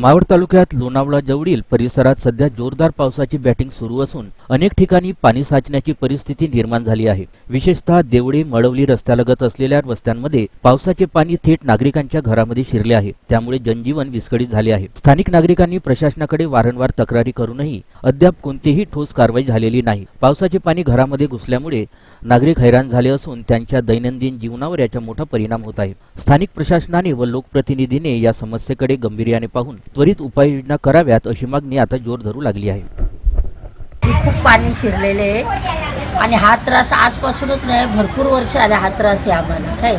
मावळ तालुक्यात लोणावळा जवळील परिसरात सध्या जोरदार पावसाची बॅटिंग सुरू असून अनेक ठिकाणी पाणी साचण्याची परिस्थिती निर्माण झाली आहे. विशेषतः देवळे मळवली रस्त्यालगत असलेल्या वस्त्यांमध्ये पावसाचे पाणी थेट नागरिकांच्या घरामध्ये शिरले आहे. त्यामुळे जनजीवन विस्कळीत झाले आहे. स्थानिक नागरिकांनी प्रशासनाकडे वारंवार तक्रारी करूनही अद्याप कोणतीही ठोस कारवाई झालेली नाही. पावसाचे पाणी घरामध्ये घुसल्यामुळे नागरिक हैराण झाले असून त्यांच्या दैनंदिन जीवनावर याचा मोठा परिणाम होत आहे. स्थानिक प्रशासनाने व लोकप्रतिनिधीने या समस्येकडे गंभीर्याने पाहून त्वरित उपाययोजना कराव्यात अशी मागणी आता जोर धरू लागली आहे. खूप पाणी शिरलेले आहे आणि हा त्रास आजपासूनच नाही भरपूर वर्ष आले हा त्रास आहे आम्हाला काय?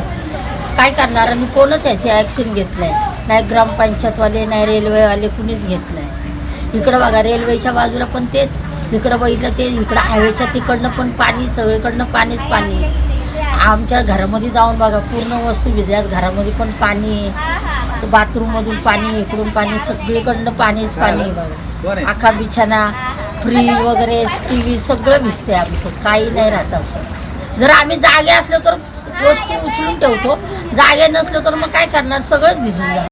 काय करणार? आणि कोणच याची ॲक्शन घेतलं नाही. नाही ग्रामपंचायतवाले नाही रेल्वेवाले कुणीच घेतलं आहे इकडं बघा रेल्वेच्या बाजूला पण तेच. इकडं बघितलं ते इकडं हायवेच्या तिकडनं पण पाणी सगळीकडनं पाणीच पाणी आमच्या घरामध्ये जाऊन बघा पूर्ण वस्तू भिजल्यात घरामध्ये पण पाणी आहे. बाथरूममधून पाणी इकडून पाणी सगळीकडनं पाणीच पाणी. आहे. बघा आखा बिछाना फ्रीज वगैरे टी व्ही सगळं भिजते आमचं. काही नाही राहत असं. जर आम्ही जागे असलो तर वस्तू उचलून ठेवतो. जागे नसलो तर मग काय करणार? सगळंच भिजून जातं.